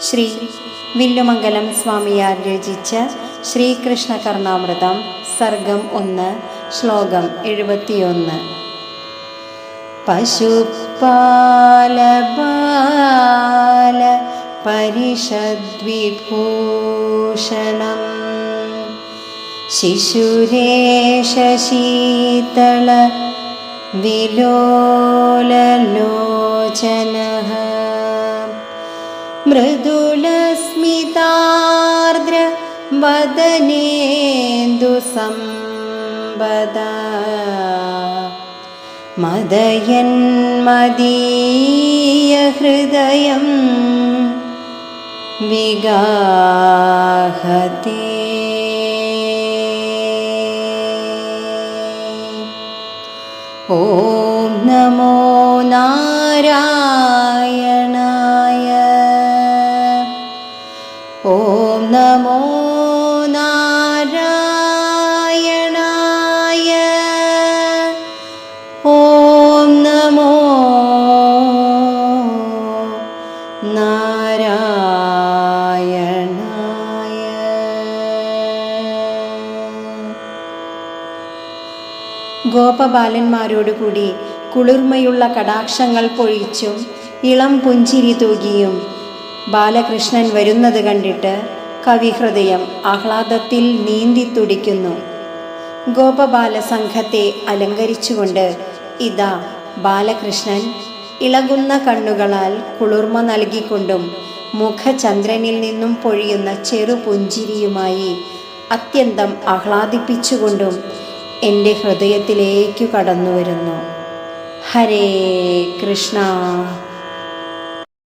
ശ്രീ വില്ലുമംഗലം സ്വാമിയാർ രചിച്ച ശ്രീകൃഷ്ണ കർണാമൃതം സർഗം ഒന്ന് ശ്ലോകം എഴുപത്തിയൊന്ന്. പശുപാലബാല പരിഷദ്വിഭൂഷണം. ശിശുരേശീതള വിലോലലോചനഃ. മൃദുലസ്മിതാർദ്ര വദനേന്ദു സമ്പദ മദയന്മദീയ ഹൃദയം വിഗാഹതേ. ഓം ഗോപബാലന്മാരോടുകൂടി കുളിർമയുള്ള കടാക്ഷങ്ങൾ പൊഴിച്ചും ഇളം പുഞ്ചിരി തൂകിയും ബാലകൃഷ്ണൻ വരുന്നത് കണ്ടിട്ട് കവിഹൃദയം ആഹ്ലാദത്തിൽ നീന്തി തുടിക്കുന്നു. ഗോപബാല സംഘത്തെ അലങ്കരിച്ചുകൊണ്ട് ഇതാ ബാലകൃഷ്ണൻ ഇളകുന്ന കണ്ണുകളാൽ കുളിർമ നൽകിക്കൊണ്ടും മുഖചന്ദ്രനിൽ നിന്നും പൊഴിയുന്ന ചെറുപുഞ്ചിരിയുമായി അത്യന്തം ആഹ്ലാദിപ്പിച്ചുകൊണ്ടും എന്റെ ഹൃദയത്തിലേക്ക് കടന്നു വരുന്നു ഹരേ കൃഷ്ണ.